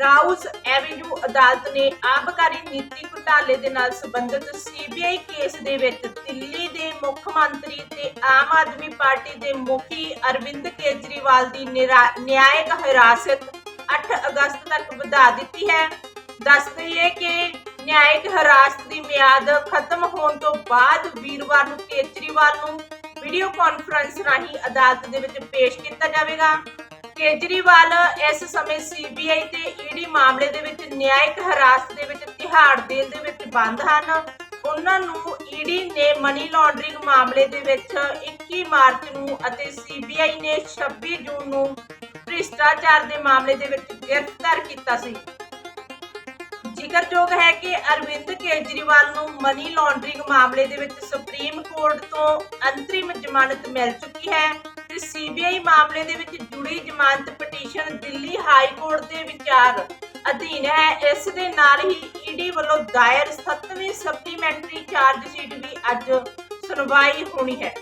ਰਾਉਸ avenue ਅਦਾਲਤ ਨੇ ਆਬਕਾਰੀ ਨੀਤੀ ਘੁਟਾਲੇ ਦੇ ਨਾਲ ਸੰਬੰਧਿਤ ਸੀਬੀਆਈ ਕੇਸ ਦੇ ਵਿੱਚ ਦਿੱਲੀ ਦੇ ਮੁੱਖ ਮੰਤਰੀ ਤੇ ਆਮ ਆਦਮੀ ਪਾਰਟੀ ਦੇ ਮੁਖੀ ਅਰਵਿੰਦ ਕੇਜਰੀਵਾਲ ਦੀ ਨਿਆਇਕ ਹਿਰਾਸਤ 8 ਅਗਸਤ ਤੱਕ ਵਧਾ ਦਿੱਤੀ ਹੈ। ਦੱਸ ਦਈਏ ਕਿ ਨਿਆਇਕ ਹਿਰਾਸਤ ਦੀ ਮਿਆਦ ਖਤਮ ਹੋਣ ਤੋਂ ਬਾਅਦ ਵੀਰਵਾਰ ਨੂੰ ਕੇਜਰੀਵਾਲ ਨੂੰ ਵੀਡੀਓ ਕਾਨਫਰੰਸ ਰਾਹੀਂ ਅਦਾਲਤ ਦੇ ਵਿੱਚ ਪੇਸ਼ ਕੀਤਾ ਜਾਵੇਗਾ। ਕੇਜਰੀਵਾਲ ਇਸ ਸਮੇਂ ਸੀਬੀਆਈ ਤੇ ਈਡੀ ਮਾਮਲੇ ਦੇ ਵਿੱਚ ਨਿਆਇਕ ਹਿਰਾਸਤ ਦੇ ਵਿੱਚ ਤਿਹਾੜ ਜੇਲ੍ਹ ਦੇ ਵਿੱਚ ਬੰਦ ਹਨ। ਉਹਨਾਂ ਨੂੰ ਈਡੀ ਨੇ ਮਨੀ ਲਾਂਡਰਿੰਗ ਮਾਮਲੇ ਦੇ ਵਿੱਚ 21 ਮਾਰਚ ਨੂੰ ਅਤੇ ਸੀਬੀਆਈ ਨੇ 26 ਜੂਨ ਨੂੰ ਭ੍ਰਿਸ਼ਟਾਚਾਰ ਦੇ ਮਾਮਲੇ ਦੇ ਵਿੱਚ ਗ੍ਰਿਫਤਾਰ ਕੀਤਾ ਸੀ। ਜ਼ਿਕਰਯੋਗ ਹੈ ਕਿ ਅਰਵਿੰਦ ਕੇਜਰੀਵਾਲ ਨੂੰ ਮਨੀ ਲਾਂਡਰਿੰਗ ਮਾਮਲੇ ਦੇ ਵਿੱਚ ਸੁਪਰੀਮ ਕੋਰਟ ਤੋਂ ਅੰਤਰਿਮ ਜ਼ਮਾਨਤ ਮਿਲ ਚੁੱਕੀ ਹੈ। ਤੇ ਸੀਬੀਆਈ ਮਾਮਲੇ ਦੇ ਵਿੱਚ ਜੁੜੀ ਜ਼ਮਾਨਤ ਪਟੀਸ਼ਨ ਦਿੱਲੀ ਹਾਈ ਕੋਰਟ ਦੇ ਵਿਚਾਰ ਅਧੀਨ ਹੈ। ਇਸ ਦੇ ਨਾਲ ਹੀ ਈਡੀ ਵੱਲੋਂ ਦਾਇਰ 7ਵੀਂ ਸਪਲੀਮੈਂਟਰੀ ਚਾਰਜ ਸ਼ੀਟ ਵੀ ਅੱਜ ਸੁਣਵਾਈ ਹੋਣੀ ਹੈ।